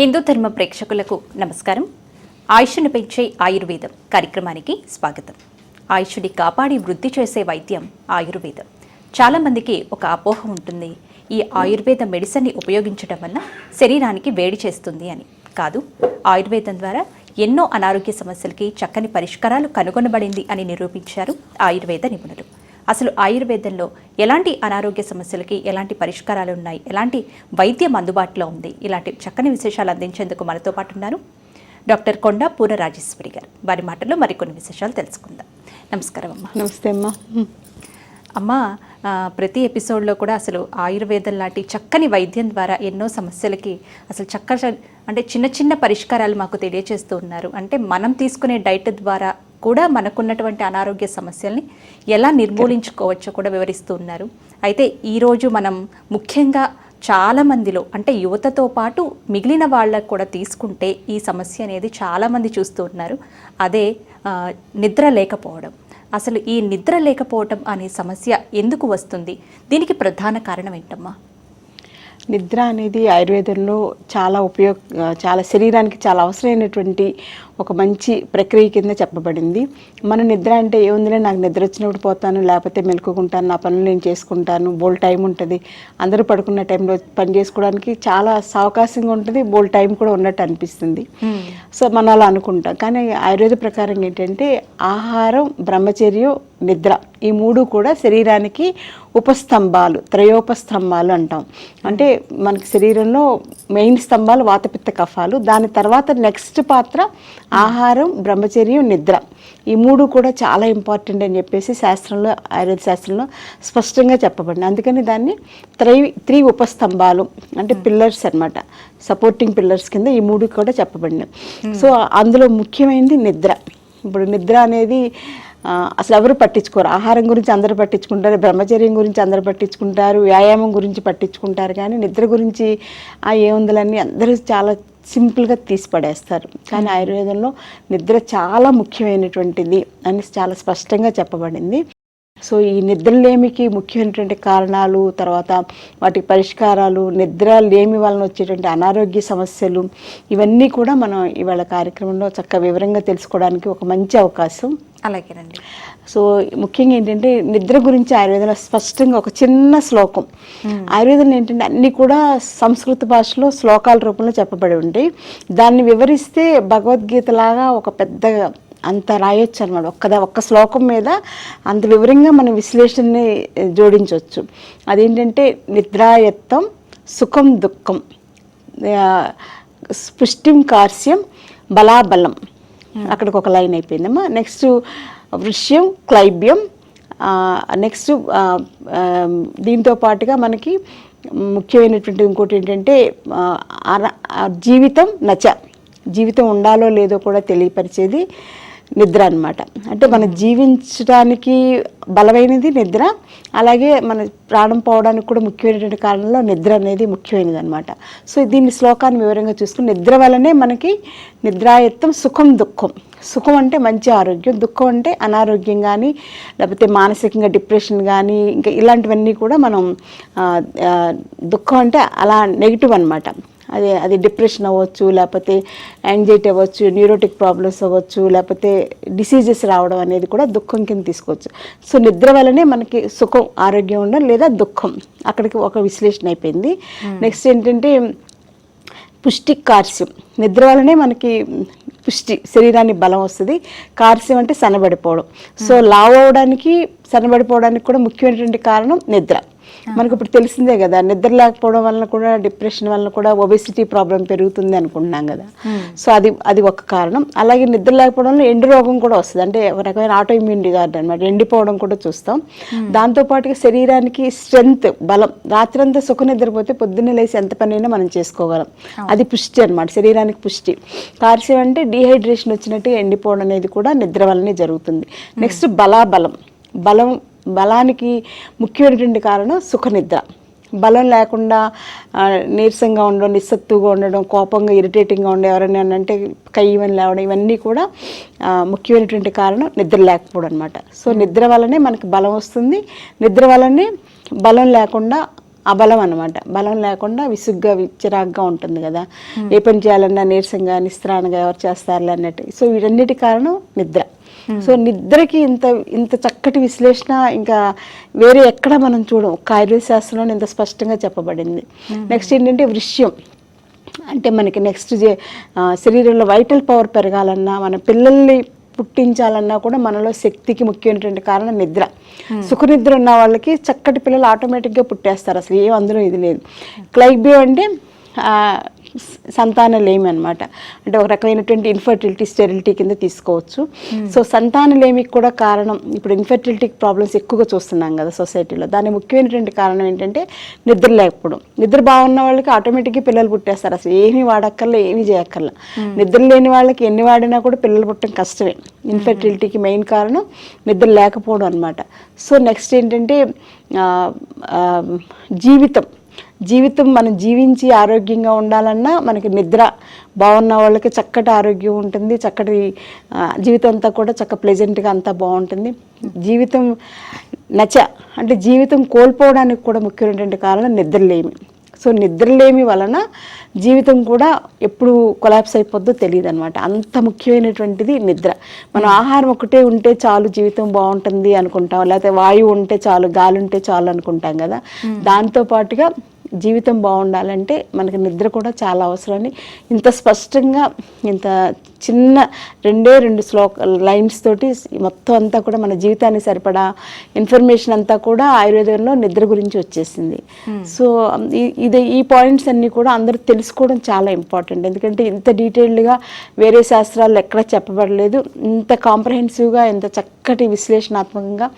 హిందూ ధర్మ ప్రేక్షకులకు నమస్కారం. ఆయుష్ను పెంచే ఆయుర్వేదం కార్యక్రమానికి స్వాగతం. ఆయుష్ని కాపాడి వృద్ధి చేసే వైద్యం ఆయుర్వేదం. చాలామందికి ఒక అపోహ ఉంటుంది. ఈ ఆయుర్వేద మెడిసిన్ని ఉపయోగించడం వల్ల శరీరానికి వేడి చేస్తుంది అని. కాదు ఆయుర్వేదం ద్వారా ఎన్నో అనారోగ్య సమస్యలకి చక్కని పరిష్కారాలు కనుగొనబడింది అని నిరూపించారు ఆయుర్వేద నిపుణులు. అసలు ఆయుర్వేదంలో ఎలాంటి అనారోగ్య సమస్యలకి ఎలాంటి పరిష్కారాలు ఉన్నాయి? ఎలాంటి వైద్యం అందుబాటులో ఉంది? ఇలాంటి చక్కని విశేషాలు అందించేందుకు మనతో పాటు ఉన్నారు డాక్టర్ కొండ పూర రాజేశ్వరి గారు. వారి మాటల్లో మరికొన్ని విశేషాలు తెలుసుకుందాం. నమస్కారం అమ్మ. నమస్తే అమ్మా. అమ్మ ప్రతి ఎపిసోడ్లో కూడా అసలు ఆయుర్వేదం లాంటి చక్కని వైద్యం ద్వారా ఎన్నో సమస్యలకి అసలు చక్క అంటే చిన్న చిన్న పరిష్కారాలు మాకు తెలియజేస్తూ ఉన్నారు. అంటే మనం తీసుకునే డైట్ ద్వారా కూడా మనకున్నటువంటి అనారోగ్య సమస్యల్ని ఎలా నిర్మూలించుకోవచ్చో కూడా వివరిస్తూ ఉన్నారు. అయితే ఈరోజు మనం ముఖ్యంగా చాలామందిలో అంటే యువతతో పాటు మిగిలిన వాళ్ళకు కూడా తీసుకుంటే ఈ సమస్య అనేది చాలామంది చూస్తూ ఉన్నారు. అదే నిద్ర లేకపోవడం. అసలు ఈ నిద్ర లేకపోవటం అనే సమస్య ఎందుకు వస్తుంది? దీనికి ప్రధాన కారణం ఏంటమ్మా? నిద్ర అనేది ఆయుర్వేదంలో చాలా ఉపయోగ చాలా శరీరానికి చాలా అవసరమైనటువంటి ఒక మంచి ప్రక్రియ కింద చెప్పబడింది. మన నిద్ర అంటే ఏముందిలే నాకు నిద్ర వచ్చినప్పుడు పోతాను లేకపోతే మెలుకుంటాను నా పనులు నేను చేసుకుంటాను బోల్ టైం ఉంటుంది. అందరూ పడుకున్న టైంలో పని చేసుకోవడానికి చాలా సావకాశంగా ఉంటుంది బోల్ టైం కూడా ఉన్నట్టు అనిపిస్తుంది. సో మనం అలా అనుకుంటాం. కానీ ఆయుర్వేద ప్రకారం ఏంటంటే ఆహారం బ్రహ్మచర్యం నిద్ర ఈ మూడు కూడా శరీరానికి ఉపస్తంభాలు త్రయోపస్తంభాలు అంటాం. అంటే మనకి శరీరంలో మెయిన్ స్తంభాలు వాతపిత్త కఫాలు. దాని తర్వాత నెక్స్ట్ పాత్ర ఆహారం బ్రహ్మచర్యం నిద్ర. ఈ మూడు కూడా చాలా ఇంపార్టెంట్ అని చెప్పేసి శాస్త్రంలో ఆయుర్వేద శాస్త్రంలో స్పష్టంగా చెప్పబడింది అందుకని దాన్ని త్రై త్రీ ఉపస్తంభాలు అంటే పిల్లర్స్ అన్నమాట. సపోర్టింగ్ పిల్లర్స్ కింద ఈ మూడు కూడా చెప్పబడినాయి. సో అందులో ముఖ్యమైనది నిద్ర. ఇప్పుడు నిద్ర అనేది అసలు ఎవరు పట్టించుకోరు. ఆహారం గురించి అందరూ పట్టించుకుంటారు బ్రహ్మచర్యం గురించి అందరూ పట్టించుకుంటారు వ్యాయామం గురించి పట్టించుకుంటారు. కానీ నిద్ర గురించి ఆ ఏముందలన్నీ అందరూ చాలా సింపుల్గా తీసి పడేస్తారు కానీ ఆయుర్వేదంలో నిద్ర చాలా ముఖ్యమైనటువంటిది అని చాలా స్పష్టంగా చెప్పబడింది. సో ఈ నిద్రలేమికి ముఖ్యమైనటువంటి కారణాలు తర్వాత వాటి పరిష్కారాలు నిద్ర లేమి వలన వచ్చేటువంటి అనారోగ్య సమస్యలు ఇవన్నీ కూడా మనం ఇవాళ కార్యక్రమంలో చక్కగా వివరంగా తెలుసుకోవడానికి ఒక మంచి అవకాశం. అలాగేనండి. సో ముఖ్యంగా ఏంటంటే నిద్ర గురించి ఆయుర్వేదంలో స్పష్టంగా ఒక చిన్న శ్లోకం. ఆయుర్వేదంలో ఏంటంటే అన్ని కూడా సంస్కృత భాషలో శ్లోకాల రూపంలో చెప్పబడి ఉంటాయి దాన్ని వివరిస్తే భగవద్గీత లాగా ఒక పెద్ద అంత రాయొచ్చు అనమాట ఒక్కదా ఒక్క శ్లోకం మీద అంత వివరంగా మనం విశ్లేషణని జోడించవచ్చు అదేంటంటే నిద్రాయత్తం సుఖం దుఃఖం పుష్టిం కార్స్యం బలాబలం. అక్కడికి ఒక లైన్ అయిపోయిందమ్మా. నెక్స్ట్ వృష్యం క్లైబ్యం. నెక్స్ట్ దీంతో పాటుగా మనకి ముఖ్యమైనటువంటి ఇంకోటి ఏంటంటే జీవితం నచ. జీవితం ఉండాలో లేదో కూడా తెలియపరిచేది నిద్ర అన్నమాట. అంటే మనం జీవించడానికి బలమైనది నిద్ర అలాగే మన ప్రాణం పోవడానికి కూడా ముఖ్యమైనటువంటి కారణంలో నిద్ర అనేది ముఖ్యమైనది అనమాట సో దీన్ని శ్లోకాన్ని వివరంగా చూసుకుని నిద్ర వల్లనే మనకి నిద్రాయత్తం సుఖం దుఃఖం. సుఖం అంటే మంచి ఆరోగ్యం దుఃఖం అంటే అనారోగ్యం కానీ లేకపోతే మానసికంగా డిప్రెషన్ కానీ ఇంకా ఇలాంటివన్నీ కూడా మనం దుఃఖం అంటే అలా నెగిటివ్ అనమాట అదే అది డిప్రెషన్ అవ్వచ్చు లేకపోతే యాంగ్జైటీ అవ్వచ్చు న్యూరోటిక్ ప్రాబ్లమ్స్ అవ్వచ్చు లేకపోతే డిసీజెస్ రావడం అనేది కూడా దుఃఖం కింద తీసుకోవచ్చు. సో నిద్ర వల్లనే మనకి సుఖం ఆరోగ్యం ఉండడం లేదా దుఃఖం. అక్కడికి ఒక విశ్లేషణ అయిపోయింది. నెక్స్ట్ ఏంటంటే పుష్టి కార్స్యం నిద్ర వల్లనే మనకి పుష్టి శరీరానికి బలం వస్తుంది. కార్స్యం అంటే సన్నబడిపోవడం. సో లావ్ అవడానికి సన్నబడిపోవడానికి కూడా ముఖ్యమైనటువంటి కారణం నిద్ర. మనకు ఇప్పుడు తెలిసిందే కదా నిద్ర లేకపోవడం వలన కూడా డిప్రెషన్ వలన కూడా ఒబెసిటీ ప్రాబ్లం పెరుగుతుంది అనుకుంటున్నాం కదా. సో అది అది ఒక కారణం. అలాగే నిద్ర లేకపోవడం వల్ల ఎండు రోగం కూడా వస్తుంది. అంటే ఒక రకమైన ఆటో ఇమ్యూన్ డిజార్డర్ అనమాట ఎండిపోవడం కూడా చూస్తాం. దాంతో పాటుగా శరీరానికి స్ట్రెంగ్త్ బలం. రాత్రంతా సుఖ నిద్రపోతే పొద్దున్నే లేచి ఎంత పనైనా మనం చేసుకోగలం. అది పుష్టి అన్నమాట. శరీరానికి పుష్టి. కార్స్యం అంటే డీహైడ్రేషన్ వచ్చినట్టు ఎండిపోవడం అనేది కూడా నిద్ర వల్లనే జరుగుతుంది. నెక్స్ట్ బలాబలం. బలం బలానికి ముఖ్యమైనటువంటి కారణం సుఖనిద్ర. బలం లేకుండా నీరసంగా ఉండడం నిస్సత్తుగా ఉండడం కోపంగా ఇరిటేటింగ్గా ఉండే ఎవరైనా అంటే కయ్యమని లేవడం ఇవన్నీ కూడా ముఖ్యమైనటువంటి కారణం నిద్ర లేకపోవడం అనమాట సో నిద్ర వల్లనే మనకి బలం వస్తుంది. నిద్ర వల్లనే బలం లేకుండా అబలం అనమాట బలం లేకుండా విసుగ్గా చిరాగ్గా ఉంటుంది కదా. ఏ పని చేయాలన్నా నీరసంగా నిస్త్రాణగా ఎవరు చేస్తారులే అన్నట్టు. సో వీటన్నిటి కారణం నిద్ర. సో నిద్రకి ఇంత ఇంత చక్కటి విశ్లేషణ ఇంకా వేరే ఎక్కడ మనం చూడం ఒక ఆయుర్వేద శాస్త్రంలో ఇంత స్పష్టంగా చెప్పబడింది. నెక్స్ట్ ఏంటంటే వృష్యం. అంటే మనకి నెక్స్ట్ శరీరంలో వైటల్ పవర్ పెరగాలన్నా మన పిల్లల్ని పుట్టించాలన్నా కూడా మనలో శక్తికి ముఖ్యమైనటువంటి కారణం నిద్ర. సుఖనిద్ర ఉన్న వాళ్ళకి చక్కటి పిల్లలు ఆటోమేటిక్గా పుట్టేస్తారు. అసలు ఏం అందులో ఇది లేదు. క్లైబియో అంటే ఆ, స- సంతానలేమి అనమాట అంటే ఒక రకమైనటువంటి ఇన్ఫర్టిలిటీ స్టెరిలిటీ కింద తీసుకోవచ్చు. సో సంతానలేమికి కూడా కారణం ఇప్పుడు ఇన్ఫర్టిలిటీ ప్రాబ్లమ్స్ ఎక్కువగా చూస్తున్నాం కదా సొసైటీలో దాని ముఖ్యమైనటువంటి కారణం ఏంటంటే నిద్ర లేకపోవడం. నిద్ర బాగున్న వాళ్ళకి ఆటోమేటిక్గా పిల్లలు పుట్టేస్తారు. అసలు ఏమీ వాడక్కర్లా ఏమీ చేయక్కర్లా. నిద్ర లేని వాళ్ళకి ఎన్ని వాడినా కూడా పిల్లలు పుట్టడం కష్టమే. ఇన్ఫర్టిలిటీకి మెయిన్ కారణం నిద్ర లేకపోవడం అనమాట సో నెక్స్ట్ ఏంటంటే జీవితం. జీవితం మనం జీవించి ఆరోగ్యంగా ఉండాలన్నా మనకి నిద్ర బాగున్న వాళ్ళకి చక్కటి ఆరోగ్యం ఉంటుంది చక్కటి జీవితం అంతా కూడా చక్క ప్లెజెంట్గా అంతా బాగుంటుంది. జీవితం నచ అంటే జీవితం కోల్పోవడానికి కూడా ముఖ్యమైనటువంటి కారణం నిద్రలేమి. సో నిద్రలేమి వలన జీవితం కూడా ఎప్పుడు కొలాప్స్ అయిపోద్దో తెలియదు అనమాట అంత ముఖ్యమైనటువంటిది నిద్ర. మనం ఆహారం ఒకటే ఉంటే చాలు జీవితం బాగుంటుంది అనుకుంటాం లేకపోతే వాయువు ఉంటే చాలు గాలి ఉంటే చాలు అనుకుంటాం కదా. దాంతో పాటుగా జీవితం బాగుండాలంటే మనకి నిద్ర కూడా చాలా అవసరమని ఇంత స్పష్టంగా ఇంత చిన్న రెండే రెండు శ్లోక లైన్స్ తోటి మొత్తం అంతా కూడా మన జీవితానికి సరిపడా ఇన్ఫర్మేషన్ అంతా కూడా ఆయుర్వేదంలో నిద్ర గురించి వచ్చేసింది. సో ఈ- ఇది ఈ పాయింట్స్ అన్నీ కూడా అందరూ తెలుసుకోవడం చాలా ఇంపార్టెంట్. ఎందుకంటే ఇంత డీటెయిల్డ్గా వేరే శాస్త్రాల్లో ఎక్కడ చెప్పబడలేదు. ఇంత కాంప్రహెన్సివ్గా ఇంత చక్కటి విశ్లేషణాత్మకంగా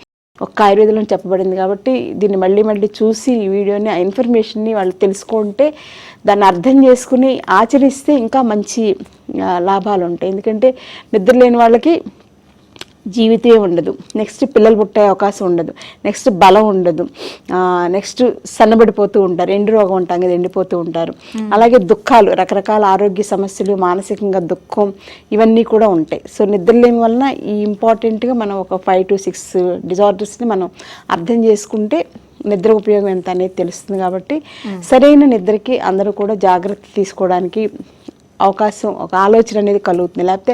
ఒక్క ఆయుర్వేదంలో చెప్పబడింది కాబట్టి దీన్ని మళ్ళీ మళ్ళీ చూసి ఈ వీడియోని ఆ ఇన్ఫర్మేషన్ని వాళ్ళు తెలుసుకుంటే దాన్ని అర్థం చేసుకుని ఆచరిస్తే ఇంకా మంచి లాభాలు ఉంటాయి. ఎందుకంటే నిద్ర లేని వాళ్ళకి జీవితమే ఉండదు. నెక్స్ట్ పిల్లలు పుట్టే అవకాశం ఉండదు. నెక్స్ట్ బలం ఉండదు. నెక్స్ట్ సన్నబడిపోతూ ఉంటారు. ఎండు రోగం ఉంటాం కదా ఎండిపోతూ ఉంటారు. అలాగే దుఃఖాలు రకరకాల ఆరోగ్య సమస్యలు మానసికంగా దుఃఖం ఇవన్నీ కూడా ఉంటాయి. సో నిద్రలేమి వలన ఈ ఇంపార్టెంట్గా మనం ఒక ఫైవ్ టు సిక్స్ డిజార్డర్స్ని మనం అర్థం చేసుకుంటే నిద్ర ఉపయోగం ఎంత అనేది తెలుస్తుంది కాబట్టి సరైన నిద్రకి అందరూ కూడా జాగ్రత్త తీసుకోవడానికి అవకాశం ఒక ఆలోచన అనేది కలుగుతుంది. లేకపోతే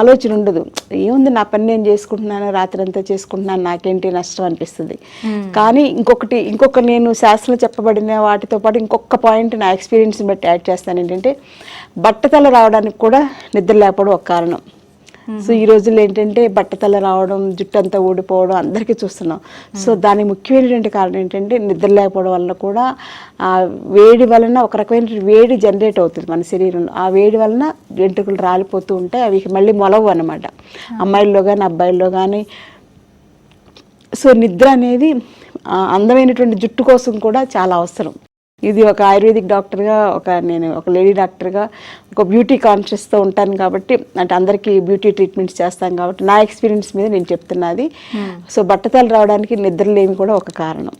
ఆలోచన ఉండదు. ఏముంది నా పని నేను చేసుకుంటున్నాను రాత్రి అంతా చేసుకుంటున్నాను నాకేంటి నష్టం అనిపిస్తుంది. కానీ ఇంకొకటి ఇంకొక నేను శాస్త్రంలో చెప్పబడిన వాటితో పాటు ఇంకొక పాయింట్ నా ఎక్స్పీరియన్స్ని బట్టి యాడ్ చేస్తాను ఏంటంటే బట్టతల రావడానికి కూడా నిద్ర లేకపోవడం ఒక కారణం. సో ఈ రోజుల్లో ఏంటంటే బట్టతల రావడం జుట్టు అంతా ఊడిపోవడం అందరికీ చూస్తున్నాం. సో దానికి ముఖ్యమైనటువంటి కారణం ఏంటంటే నిద్ర లేకపోవడం వల్ల కూడా ఆ వేడి వలన ఒక రకమైన వేడి జనరేట్ అవుతుంది మన శరీరంలో. ఆ వేడి వలన వెంట్రుకలు రాలిపోతూ ఉంటాయి అవి మళ్ళీ మొలవు అనమాట అమ్మాయిల్లో కానీ అబ్బాయిల్లో కానీ సో నిద్ర అనేది అందమైనటువంటి జుట్టు కోసం కూడా చాలా అవసరం. ఇది ఒక ఆయుర్వేదిక్ డాక్టర్గా ఒక నేను ఒక లేడీ డాక్టర్గా ఒక బ్యూటీ కాన్షియస్తో ఉంటాను కాబట్టి అంటే అందరికీ బ్యూటీ ట్రీట్మెంట్స్ చేస్తాను కాబట్టి నా ఎక్స్పీరియన్స్ మీద నేను చెప్తున్నది. సో బట్టతలు రావడానికి నిద్రలేమి కూడా ఒక కారణం.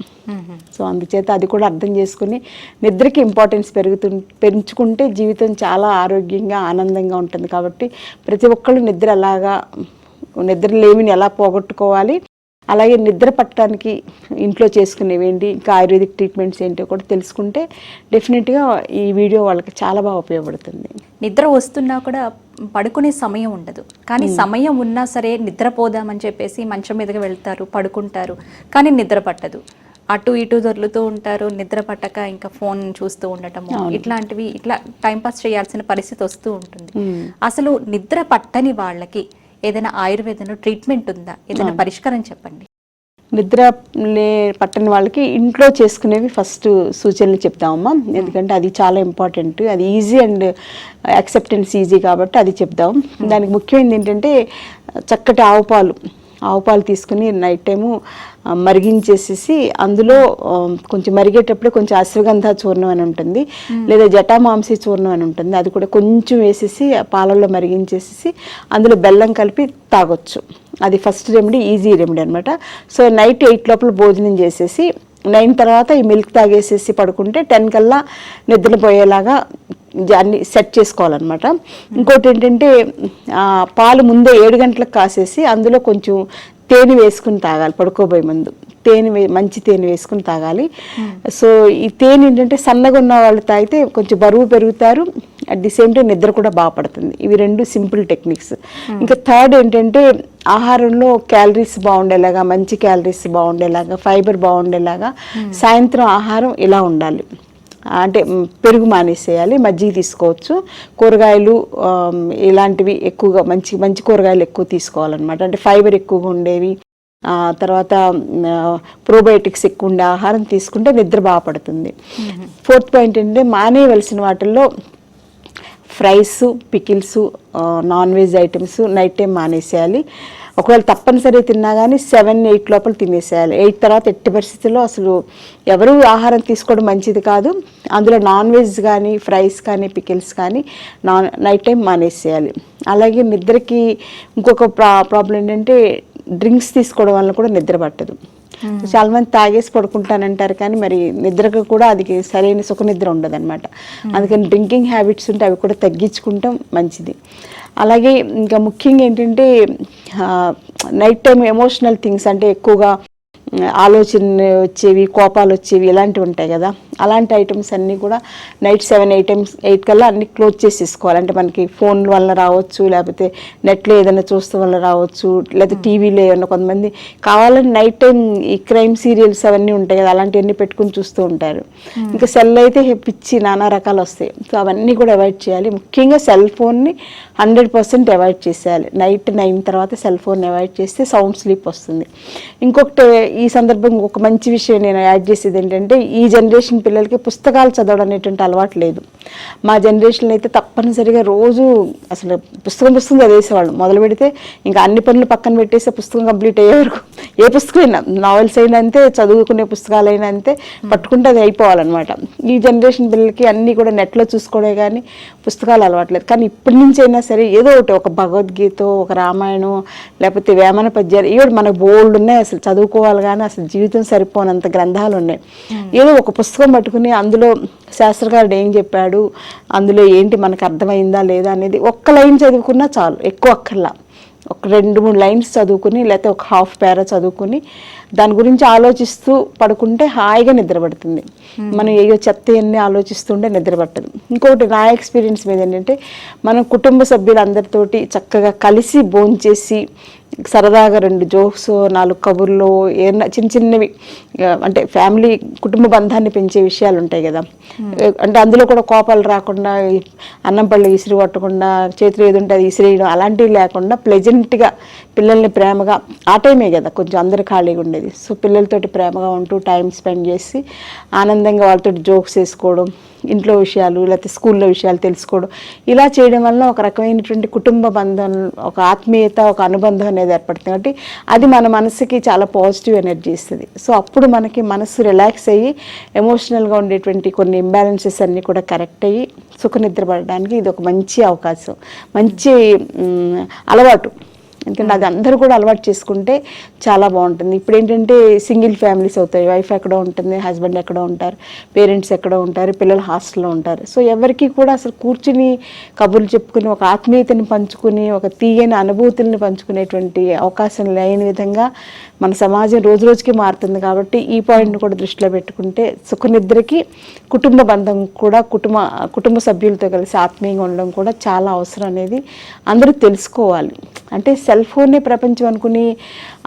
సో అందుచేత అది కూడా అర్థం చేసుకుని నిద్రకి ఇంపార్టెన్స్ పెరుగుతు పెంచుకుంటే జీవితం చాలా ఆరోగ్యంగా ఆనందంగా ఉంటుంది కాబట్టి ప్రతి ఒక్కళ్ళు నిద్ర ఎలాగా నిద్ర లేమిని ఎలా పోగొట్టుకోవాలి అలాగే నిద్ర పట్టడానికి ఇంట్లో చేసుకునేవి ఏంటి ఇంకా ఆయుర్వేదిక్ ట్రీట్మెంట్స్ ఏంటో కూడా తెలుసుకుంటే డెఫినెట్గా ఈ వీడియో వాళ్ళకి చాలా బాగా ఉపయోగపడుతుంది. నిద్ర వస్తున్నా కూడా పడుకునే సమయం ఉండదు. కానీ సమయం ఉన్నా సరే నిద్రపోదామని చెప్పేసి మంచం మీదకి వెళ్తారు పడుకుంటారు. కానీ నిద్ర పట్టదు. అటు ఇటు దొర్లుతూ ఉంటారు నిద్ర పట్టక ఇంకా ఫోన్ చూస్తూ ఉండటము. ఇట్లాంటివి ఇట్లా టైంపాస్ చేయాల్సిన పరిస్థితి వస్తూ ఉంటుంది. అసలు నిద్ర పట్టని వాళ్ళకి ఏదైనా ఆయుర్వేదంలో ట్రీట్మెంట్ ఉందా? ఏదైనా పరిష్కారం చెప్పండి. నిద్ర లే పట్టని వాళ్ళకి ఇంట్లో చేసుకునేవి ఫస్ట్ సూచనలు చెప్తామమ్మా ఎందుకంటే అది చాలా ఇంపార్టెంట్. అది ఈజీ అండ్ యాక్సెప్టెన్స్ ఈజీ కాబట్టి అది చెప్దాం. దానికి ముఖ్యమైనది ఏంటంటే చక్కటి ఆవు పాలు. ఆవు పాలు తీసుకుని నైట్ టైము మరిగించేసేసి అందులో కొంచెం మరిగేటప్పుడు కొంచెం అశ్వగంధ చూర్ణం అని ఉంటుంది. లేదా జటామాంసి చూర్ణం అని ఉంటుంది. అది కూడా కొంచెం వేసేసి ఆ పాలల్లో మరిగించేసేసి అందులో బెల్లం కలిపి తాగొచ్చు. అది ఫస్ట్ రెమెడీ ఈజీ రెమెడీ అనమాట సో నైట్ ఎయిట్ లోపల భోజనం చేసేసి నైన్ తర్వాత ఈ మిల్క్ తాగేసేసి పడుకుంటే టెన్ కల్లా నిద్రపోయేలాగా అన్ని సెట్ చేసుకోవాలన్నమాట. ఇంకోటి ఏంటంటే పాలు ముందే ఏడు గంటలకు కాసేసి అందులో కొంచెం తేనె వేసుకుని తాగాలి పడుకోబోయే ముందు. తేనె వే- మంచి తేనె వేసుకుని తాగాలి. సో ఈ తేనె ఏంటంటే సన్నగా ఉన్న వాళ్ళు తాగితే కొంచెం బరువు పెరుగుతారు అట్ ది సేమ్ టైం నిద్ర కూడా బాగా పడుతుంది. ఇవి రెండు సింపుల్ టెక్నిక్స్. ఇంకా థర్డ్ ఏంటంటే ఆహారంలో క్యాలరీస్ బాగుండేలాగా మంచి క్యాలరీస్ బాగుండేలాగా ఫైబర్ బాగుండేలాగా సాయంత్రం ఆహారం ఇలా ఉండాలి. అంటే పెరుగు మానేసేయాలి మజ్జిగ తీసుకోవచ్చు. కూరగాయలు ఇలాంటివి ఎక్కువగా మంచి మంచి కూరగాయలు ఎక్కువ తీసుకోవాలన్నమాట. అంటే ఫైబర్ ఎక్కువగా ఉండేవి. తర్వాత ప్రోబయోటిక్స్ ఎక్కువ ఉండే ఆహారం తీసుకుంటే నిద్ర బాగా పడుతుంది. ఫోర్త్ పాయింట్ ఏంటంటే మానేయవలసిన వాటిల్లో fries pickles non veg items night time మానేసేయాలి. ఒకవేళ తప్పనిసరి తిన్నా కానీ సెవెన్ ఎయిట్ లోపల తినేసేయాలి. ఎయిట్ తర్వాత ఎట్టి పరిస్థితుల్లో అసలు ఎవరు ఆహారం తీసుకోవడం మంచిది కాదు. అందులో నాన్ వెజ్ కానీ ఫ్రైస్ కానీ పికిల్స్ కానీ నాన్ నైట్ టైం మానేసేయాలి. అలాగే నిద్రకి ఇంకొక ప్రా ప్రాబ్లం ఏంటంటే డ్రింక్స్ తీసుకోవడం వల్ల కూడా నిద్ర పట్టదు. చాలా మంది తాగేసి పడుకుంటానంటారు కానీ మరి నిద్రకు కూడా అది సరైన సుఖ నిద్ర ఉండదు అనమాట అందుకని డ్రింకింగ్ హ్యాబిట్స్ ఉంటే అవి కూడా తగ్గించుకుంటాం మంచిది. అలాగే ఇంకా ముఖ్యంగా ఏంటంటే నైట్ టైం ఎమోషనల్ థింగ్స్ అంటే ఎక్కువగా ఆలోచన వచ్చేవి కోపాలు వచ్చేవి ఇలాంటివి ఉంటాయి కదా. అలాంటి ఐటమ్స్ అన్నీ కూడా night seven eight times eight కల్లా అన్ని క్లోజ్ చేసేసుకోవాలి. అంటే మనకి ఫోన్ వల్ల రావచ్చు లేకపోతే నెట్లో ఏదైనా చూస్తే వల్ల రావచ్చు లేకపోతే టీవీలో ఏమన్నా కొంతమంది కావాలని నైట్ టైం ఈ క్రైమ్ సీరియల్స్ అవన్నీ ఉంటాయి కదా అలాంటివన్నీ పెట్టుకుని చూస్తూ ఉంటారు. ఇంకా సెల్ అయితే పిచ్చి నానా రకాలు వస్తాయి. సో అవన్నీ కూడా అవాయిడ్ చేయాలి. ముఖ్యంగా సెల్ ఫోన్ని హండ్రెడ్ పర్సెంట్ అవాయిడ్ చేసేయాలి. నైట్ నైన్ తర్వాత సెల్ ఫోన్ అవాయిడ్ చేస్తే సౌండ్ స్లీప్ వస్తుంది. ఇంకొకటి ఈ సందర్భంగా ఒక మంచి విషయం నేను యాడ్ చేసేది ఏంటంటే ఈ జనరేషన్ పిల్లలకి పుస్తకాలు చదవడం అనేటువంటి అలవాటు లేదు. మా జనరేషన్లో అయితే తప్పనిసరిగా రోజు అసలు పుస్తకం పుస్తకం చదివేసేవాళ్ళు. మొదలు పెడితే ఇంకా అన్ని పనులు పక్కన పెట్టేసి పుస్తకం కంప్లీట్ అయ్యే వరకు ఏ పుస్తకం అయినా నావెల్స్ అయినా అంతే చదువుకునే పుస్తకాలు అయినా అంతే పట్టుకుంటే అది అయిపోవాలన్నమాట. ఈ జనరేషన్ పిల్లలకి అన్నీ కూడా నెట్లో చూసుకోవడే కానీ పుస్తకాలు అలవాట్లేదు కానీ ఇప్పటి నుంచి అయినా సరే ఏదో ఒకటి ఒక భగవద్గీత ఒక రామాయణం లేకపోతే వేమన పద్యాలు ఇవి మనకు బోల్డ్ ఉన్నాయి అసలు చదువుకోవాలి కానీ అసలు జీవితం సరిపోనంత గ్రంథాలు ఉన్నాయి. ఏదో ఒక పుస్తకం పట్టుకుని అందులో శాస్త్రకారుడు ఏం చెప్పాడు? అందులో ఏంటి మనకు అర్థమైందా లేదా అనేది ఒక్క లైన్ చదువుకున్నా చాలు ఎక్కువ అక్కర్లా. ఒక రెండు మూడు లైన్స్ చదువుకుని లేకపోతే ఒక హాఫ్ పేరా చదువుకుని దాని గురించి ఆలోచిస్తూ పడుకుంటే హాయిగా నిద్రపడుతుంది. మనం ఏయో చెత్త ఎన్ని ఆలోచిస్తుంటే నిద్రపట్టదు. ఇంకొకటి నా ఎక్స్పీరియన్స్ మీద ఏంటంటే మనం కుటుంబ సభ్యులందరితోటి చక్కగా కలిసి భోంచేసి సరదాగా రెండు జోక్స్ నాలుగు కబుర్లు ఏమన్నా చిన్న చిన్నవి అంటే ఫ్యామిలీ కుటుంబ బంధాన్ని పెంచే విషయాలు ఉంటాయి కదా. అంటే అందులో కూడా కోపాలు రాకుండా అన్నం పళ్ళు విసిరి కొట్టకుండా చేతులు ఏది ఉంటే అది విసిరేయడం అలాంటివి లేకుండా ప్లెజెంట్గా పిల్లల్ని ప్రేమగా ఆ టైమే కదా కొంచెం అందరు ఖాళీగా ఉండేది. సో పిల్లలతోటి ప్రేమగా ఉంటూ టైం స్పెండ్ చేసి ఆనందంగా వాళ్ళతో జోక్స్ వేసుకోవడం ఇంట్లో విషయాలు లేకపోతే స్కూల్లో విషయాలు తెలుసుకోవడం. ఇలా చేయడం వలన ఒక రకమైనటువంటి కుటుంబ బంధం ఒక ఆత్మీయత ఒక అనుబంధం అనేది ఏర్పడుతుంది. కాబట్టి అది మన మనసుకి చాలా పాజిటివ్ ఎనర్జీ ఇస్తుంది. సో అప్పుడు మనకి మనసు రిలాక్స్ అయ్యి ఎమోషనల్గా ఉండేటువంటి కొన్ని ఇంబ్యాలెన్సెస్ అన్నీ కూడా కరెక్ట్ అయ్యి సుఖనిద్ర పడడానికి ఇది ఒక మంచి అవకాశం. మంచి అలవాటు. ఎందుకంటే అది అందరూ కూడా అలవాటు చేసుకుంటే చాలా బాగుంటుంది. ఇప్పుడు ఏంటంటే సింగిల్ ఫ్యామిలీస్ అవుతాయి. వైఫ్ ఎక్కడో ఉంటుంది హస్బెండ్ ఎక్కడో ఉంటారు పేరెంట్స్ ఎక్కడో ఉంటారు పిల్లలు హాస్టల్లో ఉంటారు. సో ఎవరికి కూడా అసలు కూర్చుని కబుర్లు చెప్పుకుని ఒక ఆత్మీయతని పంచుకుని ఒక తీయని అనుభూతుల్ని పంచుకునేటువంటి అవకాశం లేని విధంగా మన సమాజం రోజు రోజుకి మారుతుంది. కాబట్టి ఈ పాయింట్ని కూడా దృష్టిలో పెట్టుకుంటే సుఖనిద్రకి కుటుంబ బంధం కూడా కుటుంబ కుటుంబ సభ్యులతో కలిసి ఆత్మీయంగా ఉండడం కూడా చాలా అవసరం అనేది అందరూ తెలుసుకోవాలి. అంటే సెల్ ఫోన్నే ప్రపంచం అనుకుని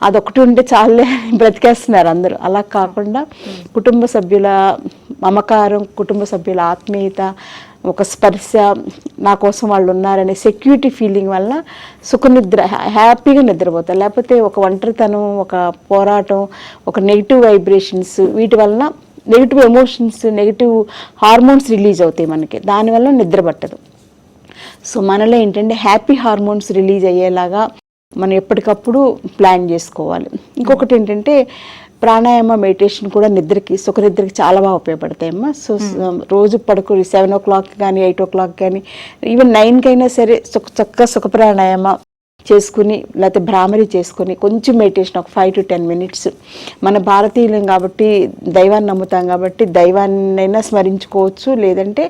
అదొకటి ఉంటే చాలే బ్రతికేస్తున్నారు అందరూ. అలా కాకుండా కుటుంబ సభ్యుల మమకారం కుటుంబ సభ్యుల ఆత్మీయత ఒక స్పర్శ నా కోసం వాళ్ళు ఉన్నారనే సెక్యూరిటీ ఫీలింగ్ వల్ల సుఖనిద్ర హ్యా- హ్యాపీగా నిద్రపోతారు. లేకపోతే ఒక ఒంటరితనం ఒక పోరాటం ఒక నెగిటివ్ వైబ్రేషన్స్ వీటి వలన negative emotions negative hormones release అవుతాయి మనకి. దానివల్ల నిద్ర పట్టదు. సో మనలో ఏంటంటే హ్యాపీ హార్మోన్స్ రిలీజ్ అయ్యేలాగా మనం ఎప్పటికప్పుడు ప్లాన్ చేసుకోవాలి. ఇంకొకటి ఏంటంటే ప్రాణాయామ మెడిటేషన్ కూడా నిద్రకి సుఖ నిద్రకి చాలా బాగా ఉపయోగపడతాయమ్మా. సో రోజు పడుకుని సెవెన్ ఓ క్లాక్ కానీ ఎయిట్ ఓ క్లాక్ కానీ ఈవెన్ నైన్కి అయినా సరే సుఖ చక్క సుఖ ప్రాణాయామ చేసుకుని లేకపోతే భ్రామరి చేసుకుని కొంచెం మెడిటేషన్ ఒక ఫైవ్ టు టెన్ మినిట్స్. మన భారతీయులం కాబట్టి దైవాన్ని నమ్ముతాం కాబట్టి దైవాన్నైనా స్మరించుకోవచ్చు. లేదంటే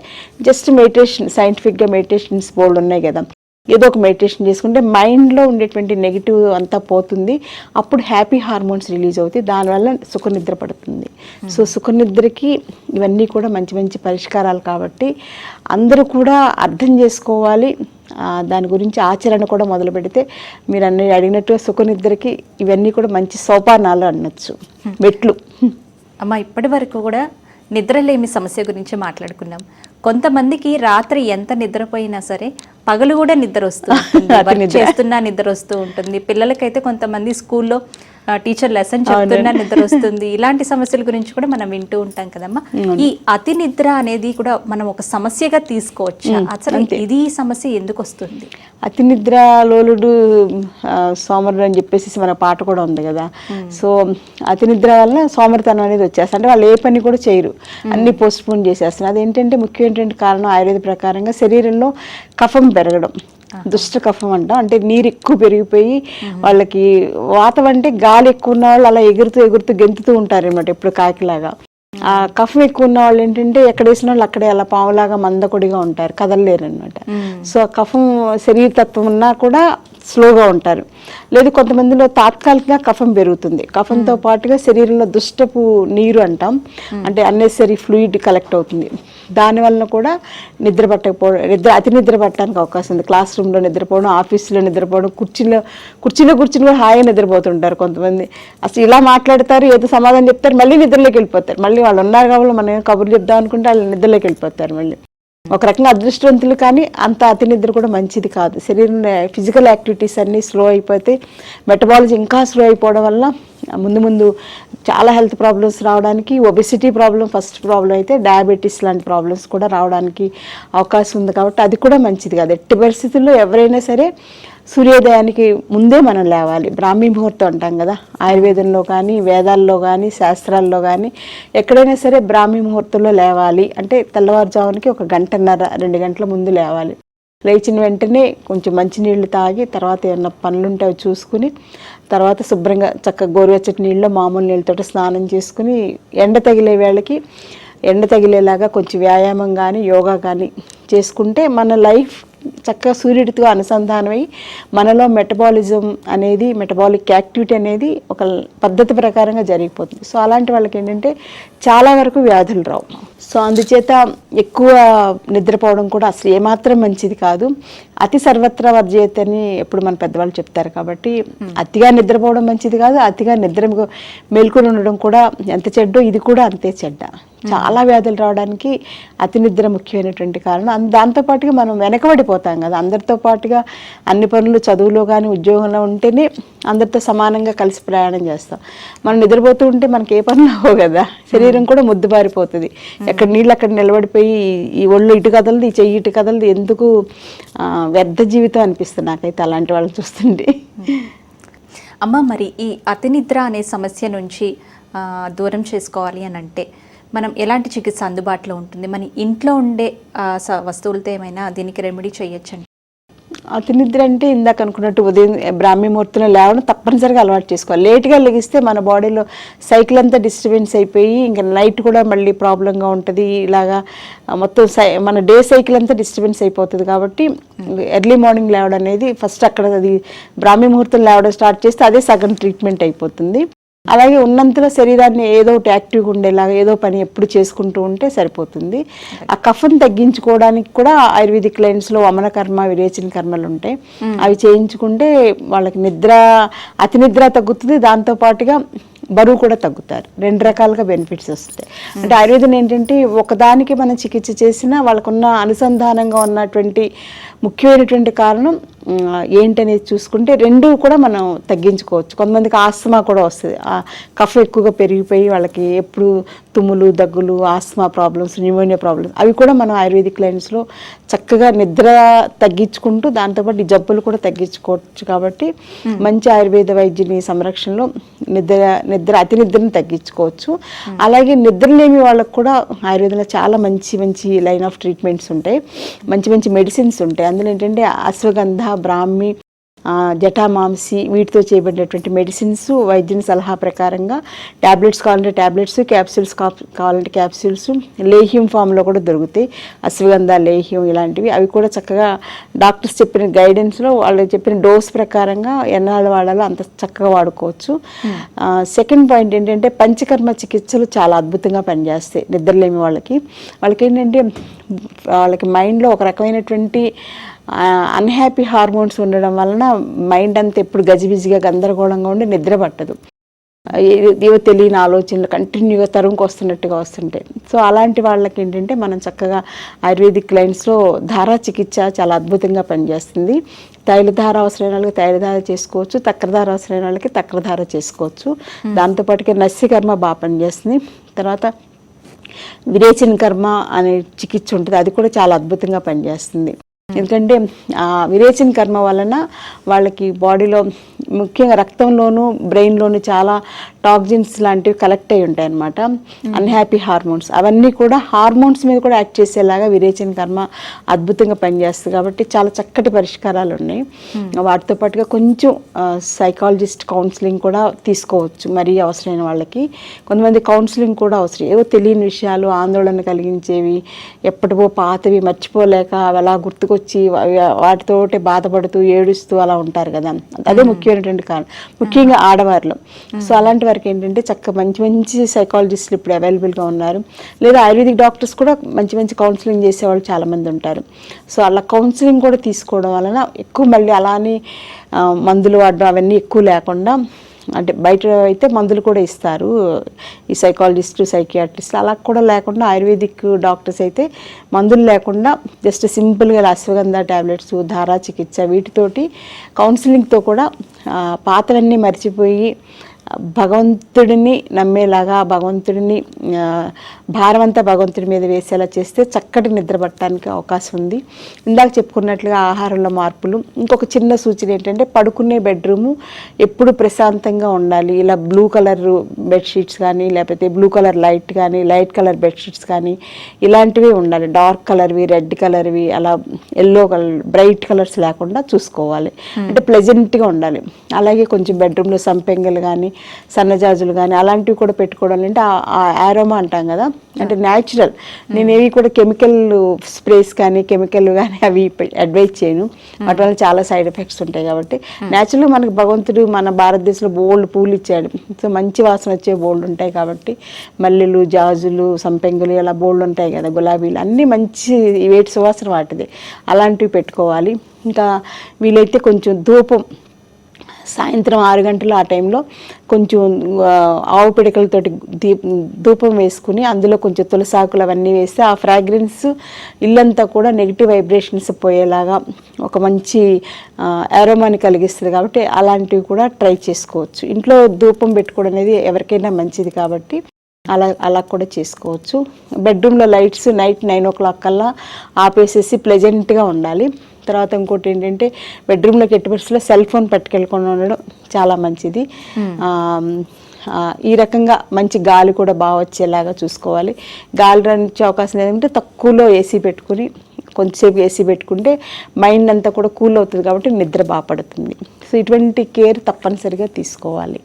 జస్ట్ మెడిటేషన్ సైంటిఫిక్గా మెడిటేషన్స్ బోల్డ్ ఉన్నాయి కదా. ఏదో ఒక మెడిటేషన్ చేసుకుంటే మైండ్లో ఉండేటువంటి నెగిటివ్ అంతా పోతుంది. అప్పుడు హ్యాపీ హార్మోన్స్ రిలీజ్ అవుతాయి. దానివల్ల సుఖనిద్ర పడుతుంది. సో సుఖనిద్రకి ఇవన్నీ కూడా మంచి మంచి పరిష్కారాలు కాబట్టి అందరూ కూడా అర్థం చేసుకోవాలి. దాని గురించి ఆచరణ కూడా మొదలు పెడితే మీరు అన్ని అడిగినట్టుగా సుఖనిద్రకి ఇవన్నీ కూడా మంచి సోపానాలు అనొచ్చు. మెట్లు. అమ్మ ఇప్పటి వరకు కూడా నిద్రలేమి సమస్య గురించి మాట్లాడుకున్నాం. కొంతమందికి రాత్రి ఎంత నిద్రపోయినా సరే పగలు కూడా నిద్ర వస్తూ ఉంటుంది అతి వర్క్ నిద్ర. చేస్తున్నా నిద్ర వస్తూ ఉంటుంది. పిల్లలకైతే కొంతమంది స్కూల్లో టీచర్ లెసన్ చెప్తున్నా నిద్ర వస్తుంది. ఇలాంటి సమస్యల గురించి కూడా మనం వింటూ ఉంటాం కదమ్మా. ఈ అతి నిద్ర అనేది కూడా మనం ఒక సమస్యగా తీసుకోవచ్చు? అసలు ఇది సమస్య ఎందుకు వస్తుంది? అతి నిద్ర లోలుడు సోమరుడు అని చెప్పేసి మన పాట కూడా ఉంది కదా. సో అతి నిద్ర వల్ల సోమరితనం అనేది వచ్చేస్తుంది. అంటే వాళ్ళు ఏ పని కూడా చేయరు. అన్ని పోస్ట్ పోన్ చేసేస్తున్నారు. అదేంటంటే ముఖ్యం ఏంటంటే కారణం ఆయుర్వేద ప్రకారంగా శరీరంలో కఫం పెరగడం. దుష్ట కఫం అంటాం. అంటే నీరు ఎక్కువ పెరిగిపోయి వాళ్ళకి వాతం అంటే గాలి ఎక్కువ ఉన్న వాళ్ళు అలా ఎగురుతూ ఎగురుతూ గెంతుతూ ఉంటారు అనమాట ఎప్పుడు కాకిలాగా. ఆ కఫం ఎక్కువ ఉన్న వాళ్ళు ఏంటంటే ఎక్కడ వేసిన వాళ్ళు అక్కడే అలా పావులాగా మందకొడిగా ఉంటారు. కదలలేరు అనమాట సో ఆ కఫం శరీరతత్వం ఉన్నా కూడా స్లోగా ఉంటారు. లేదు కొంతమందిలో తాత్కాలికంగా కఫం పెరుగుతుంది. కఫంతో పాటుగా శరీరంలో దుష్టపు నీరు అంటాం. అంటే అన్నెసరీ ఫ్లూయిడ్ కలెక్ట్ అవుతుంది. దానివల్ల కూడా నిద్ర పట్టకపోవడం నిద్ర అతి నిద్ర పట్టడానికి అవకాశం ఉంది. క్లాస్ రూమ్లో నిద్రపోవడం ఆఫీస్లో నిద్రపోవడం కుర్చీలో కుర్చీలో కూర్చుని కూడా హాయిగా నిద్రపోతుంటారు కొంతమంది. అసలు ఇలా మాట్లాడతారు ఏదో సమాధానం చెప్తారు మళ్ళీ నిద్రలోకి వెళ్ళిపోతారు. మళ్ళీ వాళ్ళు ఉన్నారు కాబట్టి మనం కబుర్లు చెప్దాం అనుకుంటే వాళ్ళు నిద్రలోకి వెళ్ళిపోతారు మళ్ళీ. ఒక రకంగా అదృష్టవంతులు కానీ అంత అతి నిద్ర కూడా మంచిది కాదు. శరీరం ఫిజికల్ యాక్టివిటీస్ అన్నీ స్లో అయిపోతే మెటబాలజీ ఇంకా స్లో అయిపోవడం వల్ల ముందు ముందు చాలా హెల్త్ ప్రాబ్లమ్స్ రావడానికి ఒబెసిటీ ప్రాబ్లం ఫస్ట్ ప్రాబ్లం అయితే డయాబెటీస్ లాంటి ప్రాబ్లమ్స్ కూడా రావడానికి అవకాశం ఉంది. కాబట్టి అది కూడా మంచిది కాదు. ఎట్టి పరిస్థితుల్లో ఎవరైనా సరే సూర్యోదయానికి ముందే మనం లేవాలి. బ్రాహ్మీ ముహూర్తం అంటాం కదా. ఆయుర్వేదంలో కానీ వేదాల్లో కానీ శాస్త్రాల్లో కానీ ఎక్కడైనా సరే బ్రాహ్మీ ముహూర్తంలో లేవాలి. అంటే తెల్లవారుజామునకి ఒక గంటన్నర రెండు గంటల ముందు లేవాలి. లేచిన వెంటనే కొంచెం మంచినీళ్ళు తాగి తర్వాత ఏమన్నా పనులుంటే అవి చూసుకుని తర్వాత శుభ్రంగా చక్కగా గోరువెచ్చటి నీళ్ళలో మామూలు నీళ్ళతో స్నానం చేసుకుని ఎండ తగిలే వేళకి ఎండ తగిలేలాగా కొంచెం వ్యాయామం కానీ యోగా కానీ చేసుకుంటే మన లైఫ్ చక్కగా సూర్యుడితో అనుసంధానమై మనలో మెటబాలిజం అనేది మెటబాలిక్ యాక్టివిటీ అనేది ఒక పద్ధతి ప్రకారంగా జరిగిపోతుంది. సో అలాంటి వాళ్ళకి ఏంటంటే చాలా వరకు వ్యాధులు రావు. సో అందుచేత ఎక్కువ నిద్రపోవడం కూడా అసలు ఏమాత్రం మంచిది కాదు. అతి సర్వత్రా వర్జయత్ అని ఎప్పుడు మన పెద్దవాళ్ళు చెప్తారు కాబట్టి అతిగా నిద్రపోవడం మంచిది కాదు. అతిగా నిద్ర మేల్కొని ఉండడం కూడా ఎంత చెడ్డో ఇది కూడా అంతే చెడ్డ. చాలా వ్యాధులు రావడానికి అతి నిద్ర ముఖ్యమైనటువంటి కారణం. అన్- దాంతో పాటుగా మనం వెనకబడిపోతాం కదా. అందరితో పాటుగా అన్ని పనులు చదువులో కానీ ఉద్యోగంలో ఉంటేనే అందరితో సమానంగా కలిసి ప్రయాణం చేస్తాం. మనం నిద్రపోతూ ఉంటే మనకి ఏ పనులు అవ్వవు కదా. శరీరం కూడా ముద్దుబారిపోతుంది ఎక్కడ నీళ్ళు అక్కడ నిలబడిపోయి ఈ ఒళ్ళు ఇటు కదలదు ఈ చెయ్యి ఇటు కదలదు ఎందుకు వ్యర్థ జీవితం అనిపిస్తుంది నాకైతే అలాంటి వాళ్ళని చూస్తుంటే. అమ్మ మరి ఈ అతి నిద్ర అనే సమస్య నుంచి దూరం చేసుకోవాలి అని అంటే మనం ఎలాంటి చికిత్స అందుబాటులో ఉంటుంది? మన ఇంట్లో ఉండే స- వస్తువులతో ఏమైనా దీనికి రెమెడీ చేయొచ్చండి? అతినిద్ర అంటే ఇందాక అనుకున్నట్టు ఉదయం బ్రాహ్మీ లేవడం తప్పనిసరిగా అలవాటు చేసుకోవాలి. లేట్గా లెగిస్తే మన బాడీలో సైకిల్ అంతా డిస్టర్బెన్స్ అయిపోయి ఇంకా నైట్ కూడా మళ్ళీ ప్రాబ్లంగా ఉంటుంది. ఇలాగా మొత్తం సై మన డే సైకిల్ అంతా డిస్టర్బెన్స్ అయిపోతుంది కాబట్టి ఎర్లీ మార్నింగ్ లేవడం అనేది ఫస్ట్ అక్కడ అది బ్రాహ్మీ ముహూర్తం లేవడం స్టార్ట్ చేస్తే అదే సగం ట్రీట్మెంట్ అయిపోతుంది. అలాగే ఉన్నంతలో శరీరాన్ని ఏదో ఒకటి యాక్టివ్గా ఉండేలాగా ఏదో పని ఎప్పుడు చేసుకుంటూ ఉంటే సరిపోతుంది. ఆ కఫం తగ్గించుకోవడానికి కూడా ఆయుర్వేదిక్ లైన్స్లో వమన కర్మ విరేచన కర్మలు ఉంటాయి. అవి చేయించుకుంటే వాళ్ళకి నిద్ర అతి నిద్ర తగ్గుతుంది. దాంతో పాటుగా బరువు కూడా తగ్గుతారు. రెండు రకాలుగా బెనిఫిట్స్ వస్తాయి. అంటే ఆయుర్వేదం ఏంటంటే ఒకదానికి మనం చికిత్స చేసినా వాళ్ళకున్న అనుసంధానంగా ఉన్నటువంటి ముఖ్యమైనటువంటి కారణం ఏంటనేది చూసుకుంటే రెండు కూడా మనం తగ్గించుకోవచ్చు. కొంతమందికి ఆస్తమా కూడా వస్తుంది. కఫ్ ఎక్కువగా పెరిగిపోయి వాళ్ళకి ఎప్పుడు తుమ్ములు దగ్గులు ఆస్తమా ప్రాబ్లమ్స్ న్యూమోనియా ప్రాబ్లమ్స్ అవి కూడా మనం ఆయుర్వేదిక్ లైన్స్లో చక్కగా నిద్ర తగ్గించుకుంటూ దాంతోపాటు ఈ జబ్బులు కూడా తగ్గించుకోవచ్చు కాబట్టి మంచి ఆయుర్వేద వైద్యుని సంరక్షణలో నిద్ర నిద్ర అతి నిద్రను తగ్గించుకోవచ్చు. అలాగే నిద్రలేమి వాళ్ళకు కూడా ఆయుర్వేదంలో చాలా మంచి మంచి లైన్ ఆఫ్ ట్రీట్మెంట్స్ ఉంటాయి. మంచి మంచి మెడిసిన్స్ ఉంటాయి. అందులో ఏంటంటే అశ్వగంధ బ్రాహ్మి జటామాంసి వీటితో చేయబడినటువంటి మెడిసిన్స్ వైద్యుని సలహా ప్రకారంగా ట్యాబ్లెట్స్ కావాలంటే ట్యాబ్లెట్స్ క్యాప్సూల్స్ కావాలంటే క్యాప్సూల్స్ లేహ్యం ఫామ్లో కూడా దొరుకుతాయి. అశ్వగంధ లేహ్యం ఇలాంటివి. అవి కూడా చక్కగా డాక్టర్స్ చెప్పిన గైడెన్స్లో వాళ్ళు చెప్పిన డోస్ ప్రకారంగా ఎన్నాళ్ళు వాడాలో అంత చక్కగా వాడుకోవచ్చు. సెకండ్ పాయింట్ ఏంటంటే పంచకర్మ చికిత్సలు చాలా అద్భుతంగా పనిచేస్తాయి నిద్రలేమి వాళ్ళకి. వాళ్ళకి ఏంటంటే వాళ్ళకి మైండ్లో ఒక రకమైనటువంటి అన్హ్యాపీ హార్మోన్స్ ఉండడం వలన మైండ్ అంతా ఎప్పుడు గజిబిజిగా గందరగోళంగా ఉండి నిద్ర పట్టదు ఏవో తెలియని ఆలోచనలు కంటిన్యూగా తరుముకు వస్తున్నట్టుగా వస్తుంటాయి సో అలాంటి వాళ్ళకి ఏంటంటే మనం చక్కగా ఆయుర్వేదిక్ లైన్స్లో ధారా చికిత్స చాలా అద్భుతంగా పనిచేస్తుంది. తైలధార అవసరమైన వాళ్ళకి తైలధార చేసుకోవచ్చు తక్రధార అవసరమైన వాళ్ళకి తక్రధార చేసుకోవచ్చు. దాంతోపాటుగా నస్సి కర్మ బాగా పనిచేస్తుంది. తర్వాత విరేచన కర్మ అనే చికిత్స ఉంటుంది. అది కూడా చాలా అద్భుతంగా పనిచేస్తుంది. ఎందుకంటే ఆ విరేచన కర్మ వలన వాళ్ళకి బాడీలో ముఖ్యంగా రక్తంలోను బ్రెయిన్లోను చాలా టాక్సిన్స్ లాంటివి కలెక్ట్ అయి ఉంటాయి అనమాట అన్హ్యాపీ హార్మోన్స్ అవన్నీ కూడా హార్మోన్స్ మీద కూడా యాక్ట్ చేసేలాగా విరేచన కర్మ అద్భుతంగా పనిచేస్తుంది కాబట్టి చాలా చక్కటి పరిష్కారాలు ఉన్నాయి. వాటితో పాటుగా కొంచెం సైకాలజిస్ట్ కౌన్సిలింగ్ కూడా తీసుకోవచ్చు మరీ అవసరమైన వాళ్ళకి. కొంతమంది కౌన్సిలింగ్ కూడా అవసరం. ఏవో తెలియని విషయాలు ఆందోళన కలిగించేవి ఎప్పటివో పాతవి మర్చిపోలేక అవి అలా గుర్తుకొచ్చి వచ్చి వాటితోటి బాధపడుతూ ఏడుస్తూ అలా ఉంటారు కదా. అదే ముఖ్యమైనటువంటి కారణం. ముఖ్యంగా ఆడవారిలో. సో అలాంటి వారికి ఏంటంటే చక్క మంచి మంచి సైకాలజిస్టులు ఇప్పుడు అవైలబుల్గా ఉన్నారు. లేదా ఆయుర్వేదిక్ డాక్టర్స్ కూడా మంచి మంచి కౌన్సిలింగ్ చేసేవాళ్ళు చాలామంది ఉంటారు. సో అలా కౌన్సిలింగ్ కూడా తీసుకోవడం వలన ఎక్కువ మళ్ళీ అలానే మందులు వాడడం అవన్నీ ఎక్కువ లేకుండా అంటే బయట అయితే మందులు కూడా ఇస్తారు. ఈ సైకాలజిస్టు సైకియాట్రిస్ట్ అలా కూడా లేకుండా ఆయుర్వేదిక్ డాక్టర్స్ అయితే మందులు లేకుండా జస్ట్ సింపుల్గా అశ్వగంధ ట్యాబ్లెట్స్ ధారా చికిత్స వీటితోటి కౌన్సిలింగ్తో కూడా పాత్రలన్నీ పాతవన్నీ మర్చిపోయి భగవంతుడిని నమ్మేలాగా భగవంతుడిని ఆ, భారం అంతా భగవంతుడి మీద వేసేలా చేస్తే చక్కటి నిద్ర పట్టడానికి అవకాశం ఉంది. ఇందాక చెప్పుకున్నట్లుగా ఆహారంలో మార్పులు. ఇంకొక చిన్న సూచన ఏంటంటే పడుకునే బెడ్రూము ఎప్పుడు ప్రశాంతంగా ఉండాలి. ఇలా బ్లూ కలర్ బెడ్షీట్స్ కానీ లేకపోతే బ్లూ కలర్ లైట్ కానీ లైట్ కలర్ బెడ్షీట్స్ కానీ ఇలాంటివి ఉండాలి. డార్క్ కలర్వి రెడ్ కలర్వి అలా ఎల్లో కలర్ బ్రైట్ కలర్స్ లేకుండా చూసుకోవాలి. అంటే ప్లెజెంట్గా ఉండాలి. అలాగే కొంచెం బెడ్రూమ్లో సంపెంగలు కానీ సన్నజాజులు కానీ అలాంటివి కూడా పెట్టుకోవడం అంటే ఆ ఆరోమా అంటాం కదా. అంటే న్యాచురల్ నేను ఏవి కూడా కెమికల్ స్ప్రేస్ కానీ కెమికల్ కానీ అవి అడ్వైజ్ చేయను. వాటి వల్ల చాలా సైడ్ ఎఫెక్ట్స్ ఉంటాయి కాబట్టి. న్యాచురల్గా మనకు భగవంతుడు మన భారతదేశంలో బోల్డ్ పూలు ఇచ్చాడు. సో మంచి వాసన వచ్చే బోల్డ్ ఉంటాయి కాబట్టి. మల్లెలు జాజులు సంపెంగులు ఇలా బోల్డ్ ఉంటాయి కదా గులాబీలు అన్నీ మంచి వేటి సువాసన వాటిది. అలాంటివి పెట్టుకోవాలి. ఇంకా వీలైతే కొంచెం ధూపం. సాయంత్రం ఆరు గంటలు ఆ టైంలో కొంచెం ఆవు పిడకలతోటి దీప ధూపం వేసుకుని అందులో కొంచెం తులసాకులు అవన్నీ వేస్తే ఆ ఫ్రాగ్రెన్స్ ఇల్లంతా కూడా నెగిటివ్ వైబ్రేషన్స్ పోయేలాగా ఒక మంచి ఆరోమాని కలిగిస్తుంది కాబట్టి అలాంటివి కూడా ట్రై చేసుకోవచ్చు. ఇంట్లో ధూపం పెట్టుకోవడం అనేది ఎవరికైనా మంచిది కాబట్టి అలా అలా కూడా చేసుకోవచ్చు. బెడ్రూమ్లో lights night nine o'clock కల్లా ఆపేసేసి ప్లెజెంట్గా ఉండాలి. తర్వాత ఇంకోటి ఏంటంటే బెడ్రూమ్లోకి ఎట్టి పరిస్థితుల్లో సెల్ ఫోన్ పట్టుకెళ్ళకుండా ఉండడం చాలా మంచిది. ఈ రకంగా మంచి గాలి కూడా బాగా వచ్చేలాగా చూసుకోవాలి. గాలి రానిచ్చే అవకాశం లేదంటే తక్కువలో ఏసీ పెట్టుకుని కొంచెంసేపు ఏసీ పెట్టుకుంటే మైండ్ అంతా కూడా కూల్ అవుతుంది కాబట్టి నిద్ర బాగా పడుతుంది. సో ఇటువంటి కేర్ తప్పనిసరిగా తీసుకోవాలి.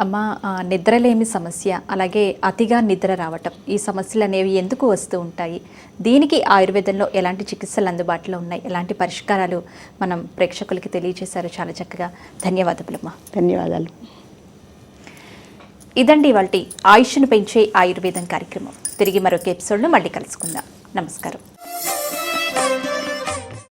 అమ్మ నిద్రలేమి సమస్య అలాగే అతిగా నిద్ర రావటం ఈ సమస్యలు అనేవి ఎందుకు వస్తూ ఉంటాయి? దీనికి ఆయుర్వేదంలో ఎలాంటి చికిత్సలు అందుబాటులో ఉన్నాయి? ఎలాంటి పరిష్కారాలు మనం ప్రేక్షకులకి తెలియజేశారు చాలా చక్కగా. ధన్యవాదములమ్మా. ధన్యవాదాలు. ఇదండి వాళ్ళ ఆయుష్ను పెంచే ఆయుర్వేదం కార్యక్రమం. తిరిగి మరొక ఎపిసోడ్లో మళ్ళీ కలుసుకుందాం. నమస్కారం.